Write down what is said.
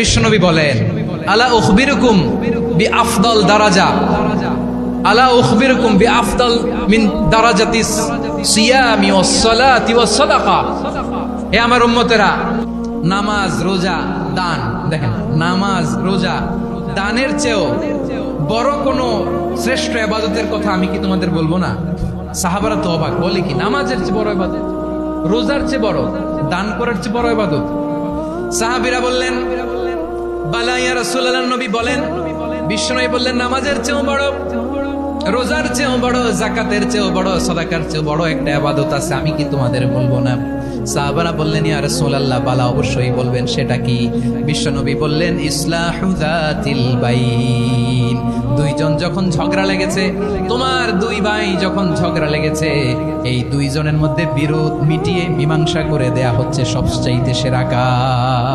বিশ্বনবী বলেন, আলা উখবিরুকুম বি আফদল দারাজা। আলা উখবিরুকুম বি আফদল মিন দারাজাতিস সিয়ামি ওয়াস সালাতি ওয়াস সাদাকা। হে আমার উম্মতেরা, নামাজ, রোজা, দান। দেখেন, নামাজ, রোজা, দানের চেয়েও বড় কোনো শ্রেষ্ঠ ইবাদতের কথা আমি কি তোমাদের বলব না? সাহাবারা তো অবাক, বলে কি, নামাজের চেয়ে বড় ইবাদত রোজার চেয়ে বড়, দান করার চেয়ে বড় ইবাদত সাহাবিরা বললেন বালাইয়া নবী বলেন বললেন, নামাজের চেয়েও বড়, রোজার চেয়েও বড় জাকাতের চেয়েও বড়, সদাকার চেয়েও বড় একটা আবাদত আছে, আমি কি তোমাদের বলব না? সাহাবারা বললেন, ইয়া রাসূলুল্লাহ, বালা অবশ্যই বলবেন, সেটা কি? বিশ্বনবী বললেন দুইজন যখন ঝগড়া লেগেছে, তোমার দুই ভাই যখন ঝগড়া লেগেছে, এই দুইজনের মধ্যে বিরোধ মিটিয়ে মীমাংসা করে দেয়া হচ্ছে সবচাইতে সেরা কাজ।